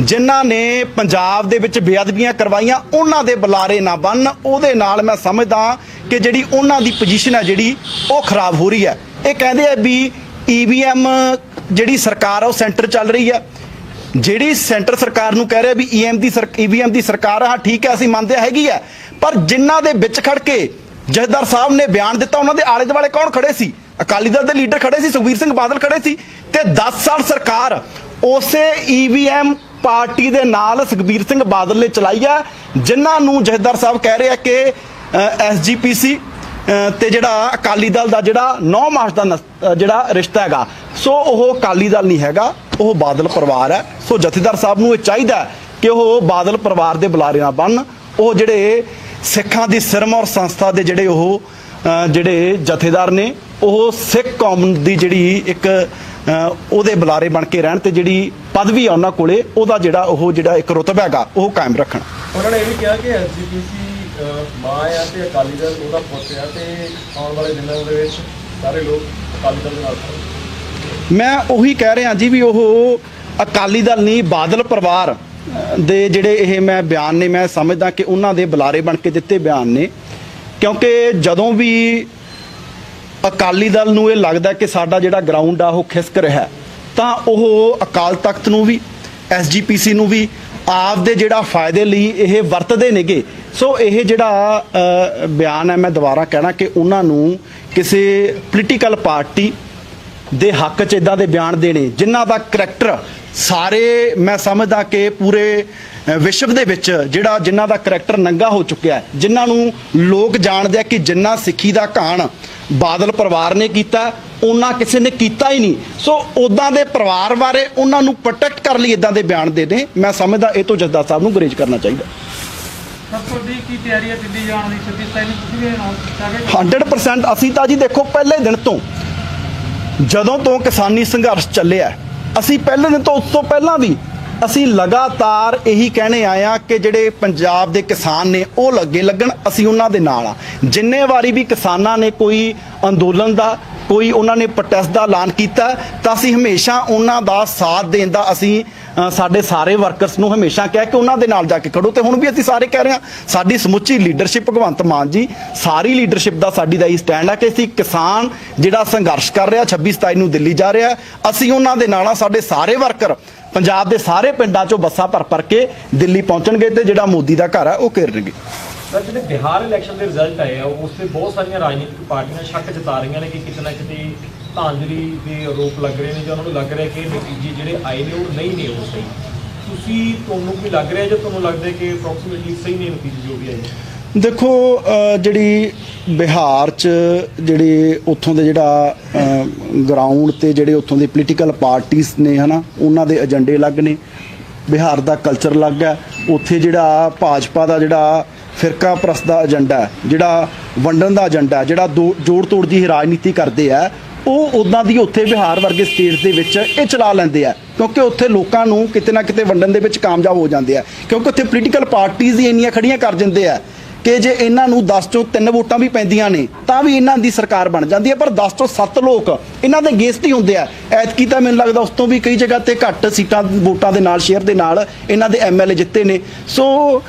ਜਿਨ੍ਹਾਂ ਨੇ ਪੰਜਾਬ ਦੇ ਵਿੱਚ ਬੇਅਦਬੀਆਂ ਕਰਵਾਈਆਂ, ਉਹਨਾਂ ਦੇ ਬੁਲਾਰੇ ਨਾ ਬਣਨ। ਉਹਦੇ ਨਾਲ ਮੈਂ ਸਮਝਦਾ ਕਿ ਜਿਹੜੀ ਉਹਨਾਂ ਦੀ ਪੋਜੀਸ਼ਨ ਹੈ ਜਿਹੜੀ, ਉਹ ਖਰਾਬ ਹੋ ਰਹੀ ਹੈ। ਇਹ ਕਹਿੰਦੇ ਆ ਵੀ ਈਵੀਐਮ ਜਿਹੜੀ ਸਰਕਾਰ ਆ, ਉਹ ਸੈਂਟਰ ਚੱਲ ਰਹੀ ਹੈ। ਜਿਹੜੀ ਸੈਂਟਰ ਸਰਕਾਰ ਨੂੰ ਕਹਿ ਰਿਹਾ ਵੀ ਈਐਮ ਦੀ ਈਵੀਐਮ ਦੀ ਸਰਕਾਰ ਆ, ਹਾਂ, ਠੀਕ ਹੈ, ਅਸੀਂ ਮੰਨਦੇ ਹਾਂ, ਹੈਗੀ ਹੈ। ਪਰ ਜਿਨ੍ਹਾਂ ਦੇ ਵਿੱਚ ਖੜ ਕੇ ਜਥੇਦਾਰ ਸਾਹਿਬ ਨੇ ਬਿਆਨ ਦਿੱਤਾ, ਉਹਨਾਂ ਦੇ ਆਲੇ ਦੁਆਲੇ ਕੌਣ ਖੜੇ ਸੀ? ਅਕਾਲੀ ਦਲ ਦੇ ਲੀਡਰ ਖੜੇ ਸੀ, ਸੁਖਬੀਰ ਸਿੰਘ ਬਾਦਲ ਖੜੇ ਸੀ ਤੇ 10 ਸਾਲ ਸਰਕਾਰ ਉਸੇ ਈਵੀਐਮ ਪਾਰਟੀ ਦੇ ਨਾਲ ਸੁਖਬੀਰ ਸਿੰਘ ਬਾਦਲ ਨੇ ਚਲਾਈ ਹੈ ਜਿਨ੍ਹਾਂ ਨੂੰ ਜਥੇਦਾਰ ਸਾਹਿਬ ਕਹਿ ਰਹੇ ਆ ਕਿ ਐਸਜੀਪੀਸੀ ਤੇ ਜਿਹੜਾ ਅਕਾਲੀ ਦਲ ਦਾ ਜਿਹੜਾ 9 ਮਾਰਚ ਦਾ ਨਸ- ਜਿਹੜਾ ਰਿਸ਼ਤਾ ਹੈਗਾ, ਸੋ ਉਹ ਅਕਾਲੀ ਦਲ ਨਹੀਂ ਹੈਗਾ। ਉਹ ਬਾਦਲ ਪਰਿਵਾਰ ਹੈ। ਸੋ ਜਥੇਦਾਰ ਸਾਹਿਬ ਨੂੰ ਇਹ ਚਾਹੀਦਾ ਕਿ ਉਹ ਬਾਦਲ ਪਰਿਵਾਰ ਦੇ ਬੁਲਾਰੇ ਨਾ ਬਣਨ। ਉਹ ਜਿਹੜੇ ਸਿੱਖਾਂ ਦੀ ਸਿਰਮੌਰ ਸੰਸਥਾ ਦੇ ਜਿਹੜੇ ਉਹ ਜਿਹੜੇ ਜਥੇਦਾਰ ਨੇ, ਉਹ ਸਿੱਖ ਕੌਮ ਦੀ ਜਿਹੜੀ ਇੱਕ ਉਹਦੇ ਬੁਲਾਰੇ ਬਣ ਕੇ ਰਹਿਣ ਤੇ ਜਿਹੜੀ ਪਦਵੀ ਆ ਉਹਨਾਂ ਕੋਲੇ, ਉਹਦਾ ਜਿਹੜਾ ਉਹ ਜਿਹੜਾ ਇੱਕ ਰੁਤਬਾ ਹੈਗਾ, ਉਹ ਕਾਇਮ ਰੱਖਣ। ਉਹਨਾਂ ਨੇ ਇਹ ਵੀ ਕਿਹਾ ਕਿ ਐਸਜੀਪੀਸੀ ਮਾਂ ਆ ਤੇ ਅਕਾਲੀ ਦਲ, ਉਹਦਾ ਪੁੱਤ ਆ ਤੇ ਆਉਣ ਵਾਲੇ ਦਿਨਾਂ ਦੇ ਵਿੱਚ ਸਾਰੇ ਲੋਕ ਅਕਾਲੀ ਦਲ ਦੇ ਨਾਲ ਖੜਨਗੇ ਮੈਂ ਉਹੀ ਕਹਿ ਰਿਹਾ ਜੀ ਵੀ ਉਹ ਅਕਾਲੀ ਦਲ ਨਹੀਂ, ਬਾਦਲ ਪਰਿਵਾਰ ਦੇ ਜਿਹੜੇ ਇਹ ਮੈਂ ਬਿਆਨ ਨੇ, ਮੈਂ ਸਮਝਦਾ ਕਿ ਉਹਨਾਂ ਦੇ ਬੁਲਾਰੇ ਬਣ ਕੇ ਦਿੱਤੇ ਬਿਆਨ ਨੇ। ਕਿਉਂਕਿ ਜਦੋਂ ਵੀ ਅਕਾਲੀ ਦਲ ਨੂੰ ਇਹ ਲੱਗਦਾ ਕਿ ਸਾਡਾ ਜਿਹੜਾ ਗਰਾਊਂਡ ਆ, ਉਹ ਖਿਸਕ ਰਿਹਾ, ਤਾਂ ਉਹ ਅਕਾਲ ਤਖਤ ਨੂੰ ਵੀ ਐਸਜੀਪੀਸੀ ਨੂੰ ਵੀ ਆਪ ਦੇ ਜਿਹੜਾ ਫਾਇਦੇ ਲਈ ਇਹ ਵਰਤਦੇ ਨੇਗੇ। ਸੋ ਇਹ ਜਿਹੜਾ ਬਿਆਨ ਹੈ, ਮੈਂ ਦੁਬਾਰਾ ਕਹਿਣਾ ਕਿ ਉਹਨਾਂ ਨੂੰ ਕਿਸੇ ਪੋਲੀਟੀਕਲ ਪਾਰਟੀ ਦੇ ਹੱਕ 'ਚ ਇਦਾਂ ਦੇ ਬਿਆਨ ਦੇਣੇ ਜਿਨ੍ਹਾਂ ਦਾ ਕਰੈਕਟਰ ਸਾਰੇ ਮੈਂ ਸਮਝਦਾ ਕਿ ਪੂਰੇ ਵਿਸ਼ਵ ਦੇ ਵਿੱਚ ਜਿਹੜਾ ਜਿਨ੍ਹਾਂ ਦਾ ਕਰੈਕਟਰ ਨੰਗਾ ਹੋ ਚੁੱਕਿਆ ਹੈ ਜਿਨ੍ਹਾਂ ਨੂੰ ਲੋਕ ਜਾਣਦੇ ਆ ਕਿ ਜਿੰਨਾ ਸਿੱਖੀ ਦਾ ਘਾਣ ਬਾਦਲ ਪਰਿਵਾਰ ਨੇ ਕੀਤਾ ਉਹਨਾਂ ਕਿਸੇ ਨੇ ਕੀਤਾ ਹੀ ਨਹੀਂ। ਸੋ ਉਦਾਂ ਦੇ ਪਰਿਵਾਰ ਬਾਰੇ ਉਹਨਾਂ ਨੂੰ ਪ੍ਰੋਟੈਕਟ ਕਰਨ ਲਈ ਇਦਾਂ ਦੇ ਬਿਆਨ ਦੇ ਨੇ ਮੈਂ ਸਮਝਦਾ ਇਹ ਤੋਂ ਜੱਦਾ ਸਾਹਿਬ ਨੂੰ ਗੁਰੇਜ ਕਰਨਾ ਚਾਹੀਦਾ। ਸਰ ਤੁਹਾਡੀ ਕੀ ਤਿਆਰੀ ਹੈ ਦਿੱਲੀ ਜਾਣ ਦੀ? 26 ਸਤਾਈ ਨੂੰ ਤੁਸੀਂ ਵੀ ਅਨਾਉਂਸ ਕੀਤਾ ਕਿ 100% ਅਸੀਂ ਤਾਂ ਜੀ ਦੇਖੋ ਪਹਿਲੇ ਦਿਨ ਤੋਂ ਜਦੋਂ ਤੋਂ ਕਿਸਾਨੀ ਸੰਘਰਸ਼ ਚੱਲਿਆ ਅਸੀਂ ਪਹਿਲੇ ਦਿਨ ਤੋਂ ਉਸ ਤੋਂ ਪਹਿਲਾਂ ਵੀ ਅਸੀਂ ਲਗਾਤਾਰ ਇਹੀ ਕਹਿਣੇ ਆਏ ਆ ਕਿ ਜਿਹੜੇ ਪੰਜਾਬ ਦੇ ਕਿਸਾਨ ਨੇ ਉਹ ਲੱਗੇ ਲੱਗਣ, ਅਸੀਂ ਉਹਨਾਂ ਦੇ ਨਾਲ ਆ ਜਿੰਨੇ ਵਾਰੀ ਵੀ ਕਿਸਾਨਾਂ ਨੇ ਕੋਈ ਅੰਦੋਲਨ ਦਾ ਕੋਈ ਉਹਨਾਂ ਨੇ ਪ੍ਰੋਟੈਸਟ ਦਾ ਐਲਾਨ ਕੀਤਾ, ਤਾਂ ਅਸੀਂ ਹਮੇਸ਼ਾ ਉਹਨਾਂ ਦਾ ਸਾਥ ਦੇਣ ਦਾ ਅਸੀਂ ਸਾਡੇ ਸਾਰੇ ਵਰਕਰਸ ਨੂੰ ਹਮੇਸ਼ਾ ਕਹਿ ਕੇ ਉਹਨਾਂ ਦੇ ਨਾਲ ਜਾ ਕੇ ਖੜੋ। ਤੇ ਹੁਣ ਵੀ ਅਸੀਂ ਸਾਰੇ ਕਹਿ ਰਹੇ ਹਾਂ, ਸਾਡੀ ਸਮੁੱਚੀ ਲੀਡਰਸ਼ਿਪ ਭਗਵੰਤ ਮਾਨ ਜੀ, ਸਾਰੀ ਲੀਡਰਸ਼ਿਪ ਦਾ ਸਾਡੀ ਦਾ ਇਹ ਸਟੈਂਡ ਹੈ ਕਿ ਅਸੀਂ ਕਿਸਾਨ ਜਿਹੜਾ ਸੰਘਰਸ਼ ਕਰ ਰਿਹਾ 26 27 ਨੂੰ ਦਿੱਲੀ ਜਾ ਰਿਹਾ, ਅਸੀਂ ਉਹਨਾਂ ਦੇ ਨਾਲ ਆ, ਸਾਡੇ ਸਾਰੇ ਵਰਕਰ ਪੰਜਾਬ ਦੇ ਸਾਰੇ ਪਿੰਡਾਂ ਚੋਂ ਬੱਸਾਂ ਭਰ ਭਰ ਕੇ ਦਿੱਲੀ ਪਹੁੰਚਣਗੇ ਤੇ ਜਿਹੜਾ ਮੋਦੀ ਦਾ ਘਰ ਹੈ ਉਹ ਘੇਰਨਗੇ। ਸਰ, ਜਿਹੜੇ ਬਿਹਾਰ ਇਲੈਕਸ਼ਨ ਦੇ ਰਿਜ਼ਲਟ ਆਏ ਆ ਉਸ ਤੇ ਬਹੁਤ ਸਾਰੀਆਂ ਰਾਜਨੀਤਿਕ ਪਾਰਟੀਆਂ ਸ਼ੱਕ ਜਤਾ ਰਹੀਆਂ ਨੇ ਕਿ ਕਿਤੇ ਨਾ ਕਿਤੇ ਧਾਂਦਲੀ ਦੇ ਆਰੋਪ ਲੱਗ ਰਹੇ ਨੇ ਜਾਂ ਉਹਨਾਂ ਨੂੰ ਲੱਗ ਰਿਹਾ ਕਿ ਨਤੀਜੇ ਜਿਹੜੇ ਆਏ ਨੇ ਉਹ ਨਹੀਂ ਨੇ ਉਹ ਸਹੀ। ਤੁਸੀਂ, ਤੁਹਾਨੂੰ ਕੀ ਲੱਗ ਰਿਹਾ ਜਾਂ ਤੁਹਾਨੂੰ ਲੱਗਦਾ ਕਿ ਅਪਰੋਕਸੀਮੇਟਲੀ ਸਹੀ ਨੇ ਨਤੀਜੇ ਜੋ ਵੀ ਆਏ ਦੇਖੋ ਜਿਹੜੀ ਬਿਹਾਰ ਚ ਜਿਹੜੇ ਉੱਥੋਂ ਦੇ ਜਿਹੜਾ ਗਰਾਊਂਡ ਤੇ ਜਿਹੜੇ ਉੱਥੋਂ ਦੇ ਪੋਲੀਟੀਕਲ ਪਾਰਟੀਆਂ ਨੇ, ਹਨਾ, ਉਹਨਾਂ ਦੇ ਏਜੰਡੇ ਅਲੱਗ ਨੇ। ਬਿਹਾਰ ਦਾ ਕਲਚਰ ਅਲੱਗ ਹੈ। ਉੱਥੇ ਜਿਹੜਾ ਭਾਜਪਾ ਦਾ ਜਿਹੜਾ ਫਿਰਕਾ ਪ੍ਰਸ ਦਾ ਏਜੰਡਾ ਜਿਹੜਾ ਵੰਡਣ ਦਾ ਏਜੰਡਾ ਜਿਹੜਾ ਦੋ- ਜੋੜ ਤੋੜ ਦੀ ਰਾਜਨੀਤੀ ਕਰਦੇ ਆ, ਉਹ ਉਦਾਂ ਦੀ ਉੱਥੇ ਬਿਹਾਰ ਵਰਗੇ ਸਟੇਟ ਦੇ ਵਿੱਚ ਇਹ ਚਲਾ ਲੈਂਦੇ ਆ। ਕਿਉਂਕਿ ਉੱਥੇ ਲੋਕਾਂ ਨੂੰ ਕਿਤੇ ਨਾ ਕਿਤੇ ਵੰਡਣ ਦੇ ਵਿੱਚ ਕਾਮਯਾਬ ਹੋ ਜਾਂਦੇ ਆ। ਕਿਉਂਕਿ ਉੱਥੇ ਪੋਲੀਟੀਕਲ ਪਾਰਟੀਆਂ ਹੀ ਇੰਨੀਆਂ ਖੜੀਆਂ ਕਰ ਦਿੰਦੇ ਆ। ਕਿ ਜੇ ਇਹਨਾਂ ਨੂੰ 10 ਚੋਂ 3 ਵੋਟਾਂ ਵੀ ਪੈਂਦੀਆਂ ਨੇ, ਤਾਂ ਵੀ ਇਹਨਾਂ ਦੀ ਸਰਕਾਰ ਬਣ ਜਾਂਦੀ ਹੈ। ਪਰ 10 ਤੋਂ 7 ਲੋਕ, ਇਹਨਾਂ ਦੇ ਅਗੇਂਸਟ ਹੀ ਹੁੰਦੇ ਆ। ਐਤਕੀ ਤਾਂ ਮੈਨੂੰ ਲੱਗਦਾ ਉਸ ਤੋਂ ਵੀ ਕਈ ਜਗ੍ਹਾ ਤੇ ਘੱਟ ਸੀਟਾਂ ਵੋਟਾਂ ਦੇ ਨਾਲ, ਸ਼ੇਅਰ ਦੇ ਨਾਲ ਇਹਨਾਂ ਦੇ ਐਮਐਲਏ ਜਿੱਤੇ ਨੇ। ਸੋ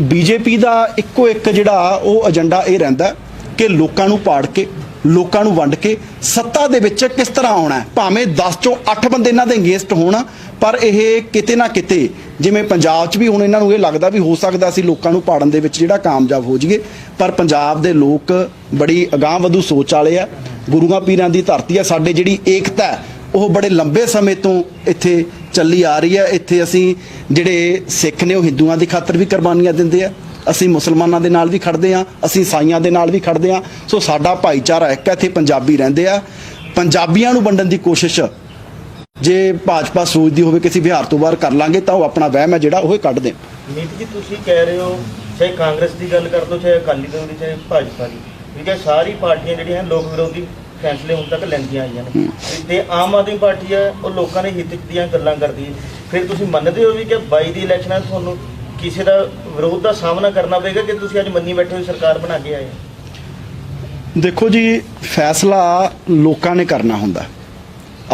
ਬੀਜੇਪੀ ਦਾ ਇੱਕੋ ਇੱਕ ਜਿਹੜਾ ਉਹ ਏਜੰਡਾ ਇਹ ਰਹਿੰਦਾ ਕਿ ਲੋਕਾਂ ਨੂੰ ਪਾੜ ਕੇ ਲੋਕਾਂ ਨੂੰ ਵੰਡ ਕੇ ਸੱਤਾ ਦੇ ਵਿੱਚ ਕਿਸ ਤਰ੍ਹਾਂ ਆਉਣਾ ਭਾਵੇਂ 10 ਚੋਂ 8 ਬੰਦੇ ਇਹਨਾਂ ਦੇ ਅਗੇਂਸਟ ਹੋਣ, ਪਰ ਇਹ ਕਿਤੇ ਨਾ ਕਿਤੇ, ਜਿਵੇਂ ਪੰਜਾਬ 'ਚ ਵੀ ਹੁਣ ਇਹਨਾਂ ਨੂੰ ਇਹ ਲੱਗਦਾ ਵੀ ਹੋ ਸਕਦਾ ਸੀ ਲੋਕਾਂ ਨੂੰ ਪਾੜਨ ਦੇ ਵਿੱਚ ਜਿਹੜਾ ਕਾਮਯਾਬ ਹੋ ਜਾਈਏ, ਪਰ ਪੰਜਾਬ ਦੇ ਲੋਕ ਬੜੀ ਅਗਾਂਹ ਵਧੂ ਸੋਚ ਵਾਲੇ ਆ। ਗੁਰੂਆਂ ਪੀਰਾਂ ਦੀ ਧਰਤੀ ਆ, ਸਾਡੇ ਜਿਹੜੀ ਏਕਤਾ ਉਹ ਬੜੇ ਲੰਬੇ ਸਮੇਂ ਤੋਂ ਇੱਥੇ ਚੱਲੀ ਆ ਰਹੀ ਹੈ। ਇੱਥੇ ਅਸੀਂ ਜਿਹੜੇ ਸਿੱਖ ਨੇ, ਉਹ ਹਿੰਦੂਆਂ ਦੀ ਖਾਤਰ ਵੀ ਕੁਰਬਾਨੀਆਂ ਦਿੰਦੇ ਆ। ਅਸੀਂ ਮੁਸਲਮਾਨਾਂ ਦੇ ਨਾਲ ਵੀ ਖੜਦੇ ਆ ਅਸੀਂ ਈਸਾਈਆਂ ਦੇ ਨਾਲ ਵੀ ਖੜਦੇ ਆ ਸੋ ਸਾਡਾ ਭਾਈਚਾਰਾ ਇੱਕ ਹੈ, ਇੱਥੇ ਪੰਜਾਬੀ ਰਹਿੰਦੇ ਆ। ਪੰਜਾਬੀਆਂ ਨੂੰ ਵੰਡਣ ਦੀ ਕੋਸ਼ਿਸ਼ ਜੇ ਭਾਜਪਾ ਸੋਚਦੀ ਹੋਵੇ ਕਿ ਅਸੀਂ ਬਿਹਾਰ ਤੋਂ ਬਾਹਰ ਕਰ ਲਾਂਗੇ ਤਾਂ ਉਹ ਆਪਣਾ ਵਹਿਮ ਹੈ ਜਿਹੜਾ ਉਹ ਹੀ ਕੱਢ ਦੇਣ। ਨੀਤ ਜੀ ਤੁਸੀਂ ਕਹਿ ਰਹੇ ਹੋ ਚਾਹੇ ਕਾਂਗਰਸ ਦੀ ਗੱਲ ਕਰ ਲਓ ਚਾਹੇ ਅਕਾਲੀ ਦਲ ਦੀ ਚਾਹੇ ਭਾਜਪਾ ਦੀ। ਠੀਕ ਹੈ ਸਾਰੀ ਪਾਰਟੀਆਂ ਜਿਹੜੀਆਂ ਹਨ ਲੋਕ ਵਿਰੋਧੀ ਫੈਸਲੇ ਹੁਣ ਤੱਕ ਲੈਂਦੀਆਂ ਆਈਆਂ ਨੇ। ਤੇ ਆਮ ਆਦਮੀ ਪਾਰਟੀ ਹੈ ਉਹ ਲੋਕਾਂ ਦੇ ਹਿੱਤ ਦੀਆਂ ਗੱਲਾਂ ਕਰਦੀ ਹੈ। ਫਿਰ ਤੁਸੀਂ ਮੰਨਦੇ ਹੋ ਵੀ ਕਿ 22 ਦੀ ਇਲੈਕਸ਼ਨਾਂ ਤੁਹਾਨੂੰ? ਕਿਸੇ ਦਾ ਵਿਰੋਧ ਦਾ ਸਾਹਮਣਾ ਕਰਨਾ ਪਏਗਾ ਕਿ ਤੁਸੀਂ ਅੱਜ ਮੰਨੀ ਬੈਠੇ ਹੋ ਸਰਕਾਰ ਬਣਾ ਕੇ ਆਏ ਦੇਖੋ ਜੀ, ਫੈਸਲਾ ਲੋਕਾਂ ਨੇ ਕਰਨਾ ਹੁੰਦਾ।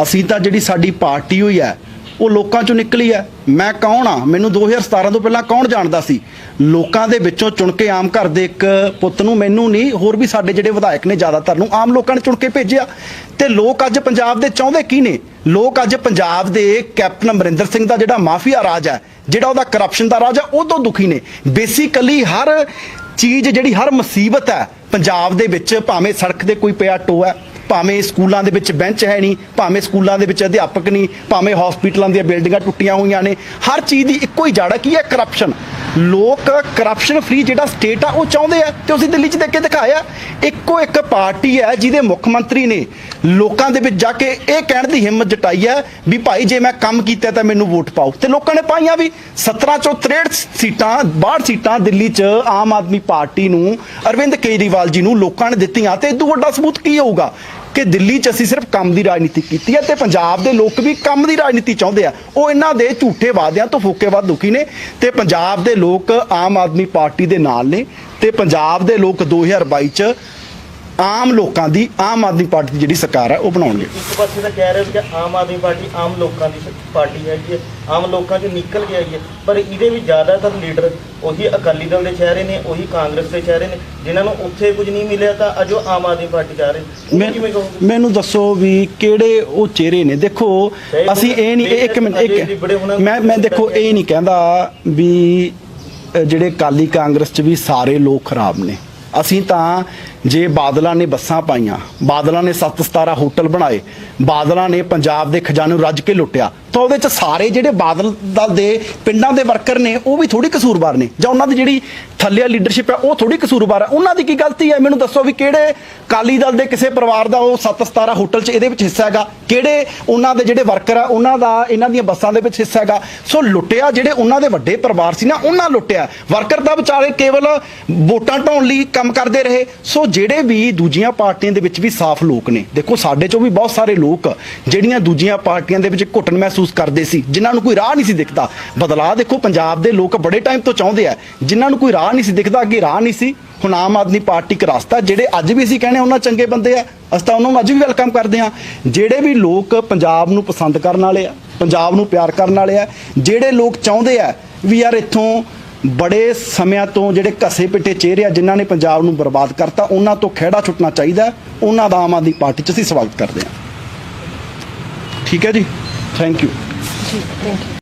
ਅਸੀਂ ਤਾਂ ਜਿਹੜੀ ਸਾਡੀ ਪਾਰਟੀ ਹੋਈ ਹੈ, ਉਹ ਲੋਕਾਂ ਚੋਂ ਨਿਕਲੀ ਹੈ। ਮੈਂ ਕੌਣ ਆ ਮੈਨੂੰ 2017 ਤੋਂ ਪਹਿਲਾਂ ਕੌਣ ਜਾਣਦਾ ਸੀ? ਲੋਕਾਂ ਦੇ ਵਿੱਚੋਂ ਚੁਣ ਕੇ ਆਮ ਘਰ ਦੇ ਇੱਕ ਪੁੱਤ ਨੂੰ ਮੈਨੂੰ ਨਹੀਂ, ਹੋਰ ਵੀ ਸਾਡੇ ਜਿਹੜੇ ਵਿਧਾਇਕ ਨੇ ਜ਼ਿਆਦਾਤਰ ਨੂੰ ਆਮ ਲੋਕਾਂ ਨੇ ਚੁਣ ਕੇ ਭੇਜਿਆ। ਤੇ ਲੋਕ ਅੱਜ ਪੰਜਾਬ ਦੇ ਚਾਹੁੰਦੇ ਕੀ ਨੇ? ਲੋਕ ਅੱਜ ਪੰਜਾਬ ਦੇ ਕੈਪਟਨ ਅਮਰਿੰਦਰ ਸਿੰਘ ਦਾ ਜਿਹੜਾ ਮਾਫੀਆ ਰਾਜ ਹੈ, ਜਿਹੜਾ ਉਹਦਾ ਕਰਪਸ਼ਨ ਦਾ ਰਾਜ ਹੈ, ਉਹ ਤੋਂ ਦੁਖੀ ਨੇ। ਬੇਸਿਕਲੀ ਹਰ ਚੀਜ਼ ਜਿਹੜੀ, ਹਰ ਮੁਸੀਬਤ ਹੈ, ਪੰਜਾਬ ਦੇ ਵਿੱਚ ਭਾਵੇਂ ਸੜਕ ਤੇ ਕੋਈ ਪਿਆ ਟੋ ਹੈ, ਭਾਵੇਂ ਸਕੂਲਾਂ ਦੇ ਵਿੱਚ ਬੈਂਚ ਹੈ ਨਹੀਂ, ਭਾਵੇਂ ਸਕੂਲਾਂ ਦੇ ਵਿੱਚ ਅਧਿਆਪਕ ਨਹੀਂ, ਭਾਵੇਂ ਹਸਪੀਟਲਾਂ ਦੀਆਂ ਬਿਲਡਿੰਗਾਂ ਟੁੱਟੀਆਂ ਹੋਈਆਂ ਨੇ, ਹਰ ਚੀਜ਼ ਦੀ ਇੱਕੋ ਹੀ ਜੜ ਹੈ ਕੀ ਹੈ ਕਰਪਸ਼ਨ ਲੋਕ ਕਰਪਸ਼ਨ ਫ੍ਰੀ ਜਿਹੜਾ ਸਟੇਟ ਆ, ਉਹ ਚਾਹੁੰਦੇ ਆ ਤੇ ਅਸੀਂ ਦਿੱਲੀ 'ਚ ਦੇਖ ਕੇ ਦਿਖਾਇਆ। ਇੱਕੋ ਇੱਕ ਪਾਰਟੀ ਹੈ ਜਿਹਦੇ ਮੁੱਖ ਮੰਤਰੀ ਨੇ ਲੋਕਾਂ ਦੇ ਵਿੱਚ ਜਾ ਕੇ ਇਹ ਕਹਿਣ ਦੀ ਹਿੰਮਤ ਜਟਾਈ ਹੈ ਵੀ ਭਾਈ ਜੇ ਮੈਂ ਕੰਮ ਕੀਤਾ ਤਾਂ ਮੈਨੂੰ ਵੋਟ ਪਾਓ। ਤੇ ਲੋਕਾਂ ਨੇ ਪਾਈਆਂ ਵੀ 17 ਚੋਂ 63 ਸੀਟਾਂ 62 ਸੀਟਾਂ ਦਿੱਲੀ 'ਚ ਆਮ ਆਦਮੀ ਪਾਰਟੀ ਨੂੰ, ਅਰਵਿੰਦ ਕੇਜਰੀਵਾਲ ਜੀ ਨੂੰ ਲੋਕਾਂ ਨੇ ਦਿੱਤੀਆਂ ਤੇ ਤੋਂ ਵੱਡਾ ਸਬੂਤ ਕੀ ਹੋਊਗਾ? ਕਿ ਦਿੱਲੀ 'ਚ ਅਸੀਂ ਸਿਰਫ ਕੰਮ ਦੀ ਰਾਜਨੀਤੀ ਕੀਤੀ ਹੈ ਤੇ ਪੰਜਾਬ ਦੇ ਲੋਕ ਵੀ ਕੰਮ ਦੀ ਰਾਜਨੀਤੀ ਚਾਹੁੰਦੇ ਆ। ਉਹ ਇਹਨਾਂ ਦੇ ਝੂਠੇ ਵਾਅਦਿਆਂ ਤੋਂ ਫੋਕੇਬਾਜ਼ ਦੁਖੀ ਨੇ ਤੇ ਪੰਜਾਬ ਦੇ ਲੋਕ ਆਮ ਆਦਮੀ ਪਾਰਟੀ ਦੇ ਨਾਲ ਨੇ ਤੇ ਪੰਜਾਬ ਦੇ ਲੋਕ 2022 'ਚ ਆਮ ਲੋਕਾਂ ਦੀ ਆਮ ਆਦਮੀ ਪਾਰਟੀ ਦੀ ਜਿਹੜੀ ਸਰਕਾਰ ਹੈ ਉਹ ਬਣਾਉਣਗੇ। ਇੱਕ ਪਾਸੇ ਤਾਂ ਕਹਿ ਰਹੇ ਕਿ ਆਮ ਆਦਮੀ ਪਾਰਟੀ ਆਮ ਲੋਕਾਂ ਦੀ ਪਾਰਟੀ ਹੈਗੀ ਹੈ। ਆਮ ਲੋਕਾਂ 'ਚੋਂ ਨਿਕਲ ਕੇ ਆਈ ਹੈ। ਪਰ ਇਹਦੇ ਵੀ ਜ਼ਿਆਦਾਤਰ ਲੀਡਰ ਉਹੀ ਅਕਾਲੀ ਦਲ ਦੇ ਚਿਹਰੇ ਨੇ ਉਹੀ ਕਾਂਗਰਸ ਦੇ ਚਿਹਰੇ ਨੇ ਜਿਨ੍ਹਾਂ ਨੂੰ ਉੱਥੇ ਕੁਝ ਨਹੀਂ ਮਿਲਿਆ ਤਾਂ ਅੱਜ ਆਮ ਆਦਮੀ ਪਾਰਟੀ ਜਾ ਰਹੇ ਮੈਨੂੰ ਦੱਸੋ ਵੀ ਕਿਹੜੇ ਉਹ ਚਿਹਰੇ ਨੇ? ਦੇਖੋ ਅਸੀਂ ਇਹ ਨਹੀਂ ਇੱਕ ਮਿੰਟ ਇੱਕ ਮੈਂ ਮੈਂ ਦੇਖੋ ਇਹ ਨਹੀਂ ਕਹਿੰਦਾ ਵੀ ਜਿਹੜੇ ਕਾਲੀ ਕਾਂਗਰਸ ਚ ਵੀ ਸਾਰੇ ਲੋਕ ਖਰਾਬ ਨੇ। ਅਸੀਂ ਤਾਂ ਜੇ ਬਾਦਲਾਂ ਨੇ ਬੱਸਾਂ ਪਾਈਆਂ, ਬਾਦਲਾਂ ਨੇ 7-17 ਹੋਟਲ ਬਣਾਏ, ਬਾਦਲਾਂ ਨੇ ਪੰਜਾਬ ਦੇ ਖਜ਼ਾਨੇ ਨੂੰ ਰੱਜ ਕੇ ਲੁੱਟਿਆ, ਤਾਂ ਉਹਦੇ ਚ ਸਾਰੇ ਜਿਹੜੇ ਬਾਦਲ ਦਲ ਦੇ ਪਿੰਡਾਂ ਦੇ ਵਰਕਰ ਨੇ, ਉਹ ਵੀ ਥੋੜੀ ਕਸੂਰਵਾਰ ਨੇ। ਜਾਂ ਉਹਨਾਂ ਦੀ ਜਿਹੜੀ ਥੱਲੇ ਲੀਡਰਸ਼ਿਪ ਹੈ ਉਹ ਥੋੜੀ ਕਸੂਰਵਾਰ ਹੈ ਉਹਨਾਂ ਦੀ ਕੀ ਗਲਤੀ ਹੈ ਮੈਨੂੰ ਦੱਸੋ ਵੀ ਕਿਹੜੇ ਕਾਲੀ ਦਲ ਦੇ ਕਿਸੇ ਪਰਿਵਾਰ ਦਾ ਉਹ 7-17 ਹੋਟਲ 'ਚ ਇਹਦੇ ਵਿੱਚ ਹਿੱਸਾ ਹੈਗਾ? ਕਿਹੜੇ ਉਹਨਾਂ ਦੇ ਜਿਹੜੇ ਵਰਕਰ ਆ, ਉਹਨਾਂ ਦਾ ਇਹਨਾਂ ਦੀਆਂ ਬੱਸਾਂ ਦੇ ਵਿੱਚ ਹਿੱਸਾ ਹੈਗਾ? ਸੋ ਲੁੱਟਿਆ ਜਿਹੜੇ ਉਹਨਾਂ ਦੇ ਵੱਡੇ ਪਰਿਵਾਰ ਸੀ ਨਾ, ਉਹਨਾਂ ਲੁੱਟਿਆ। ਵਰਕਰ ਤਾਂ ਵਿਚਾਰੇ ਕੇਵਲ ਵੋਟਾਂ ਢਾਉਣ ਲਈ ਕੰਮ ਕਰਦੇ ਰਹੇ। ਸੋ ਜਿਹੜੇ ਵੀ ਦੂਜੀਆਂ ਪਾਰਟੀਆਂ ਦੇ ਵਿੱਚ ਵੀ ਸਾਫ਼ ਲੋਕ ਨੇ, ਦੇਖੋ ਸਾਡੇ ਚੋਂ ਵੀ ਬਹੁਤ ਸਾਰੇ ਲੋਕ ਜਿਹੜੀਆਂ ਦੂਜੀਆਂ ਪਾਰਟੀਆਂ ਦੇ ਵਿੱਚ ਘੁੱਟਣ ਮਹਿਸੂਸ ਕਰਦੇ ਸੀ, ਜਿਨ੍ਹਾਂ ਨੂੰ ਕੋਈ ਰਾਹ ਨਹੀਂ ਸੀ ਦਿਖਦਾ। ਬਦਲਾਅ ਦੇਖੋ, ਪੰਜਾਬ ਦੇ ਲੋਕ ਬੜੇ ਟਾਈਮ ਤੋਂ ਚਾਹੁੰਦੇ ਆ, ਜਿਨ੍ਹਾਂ ਨੂੰ ਕੋਈ ਰਾਹ ਨਹੀਂ ਸੀ ਦਿਖਦਾ, ਅੱਗੇ ਰਾਹ ਨਹੀਂ ਸੀ। ਹੁਣ ਆਮ ਆਦਮੀ ਪਾਰਟੀ ਇੱਕ ਰਸਤਾ, ਜਿਹੜੇ ਅੱਜ ਵੀ ਅਸੀਂ ਕਹਿੰਦੇ ਉਹਨਾਂ ਚੰਗੇ ਬੰਦੇ ਆ, ਅਸੀਂ ਤਾਂ ਉਹਨਾਂ ਨੂੰ ਅੱਜ ਵੀ ਵੈਲਕਮ ਕਰਦੇ ਆ ਜਿਹੜੇ ਵੀ ਲੋਕ ਪੰਜਾਬ ਨੂੰ ਪਸੰਦ ਕਰਨ ਵਾਲੇ ਆ, ਪੰਜਾਬ ਨੂੰ ਪਿਆਰ ਕਰਨ ਵਾਲੇ ਆ, ਜਿਹੜੇ ਲੋਕ ਚਾਹੁੰਦੇ ਆ ਵੀ ਯਾਰ ਇੱਥੋਂ ਬੜੇ ਸਮਿਆਂ ਤੋਂ ਜਿਹੜੇ ਘਸੇ ਪਿੱਟੇ ਚਿਹਰੇ ਆ, ਜਿਨ੍ਹਾਂ ਨੇ ਪੰਜਾਬ ਨੂੰ ਬਰਬਾਦ ਕਰਤਾ, ਉਹਨਾਂ ਤੋਂ ਖਿਹੜਾ ਛੁੱਟਣਾ ਚਾਹੀਦਾ ਉਹਨਾਂ ਦਾ ਆਮ ਆਦਮੀ ਪਾਰਟੀ 'ਚ ਅਸੀਂ ਸਵਾਗਤ ਕਰਦੇ ਹਾਂ। ਠੀਕ ਹੈ ਜੀ? ਥੈਂਕ ਯੂ ਜੀ ਥੈਂਕ ਯੂ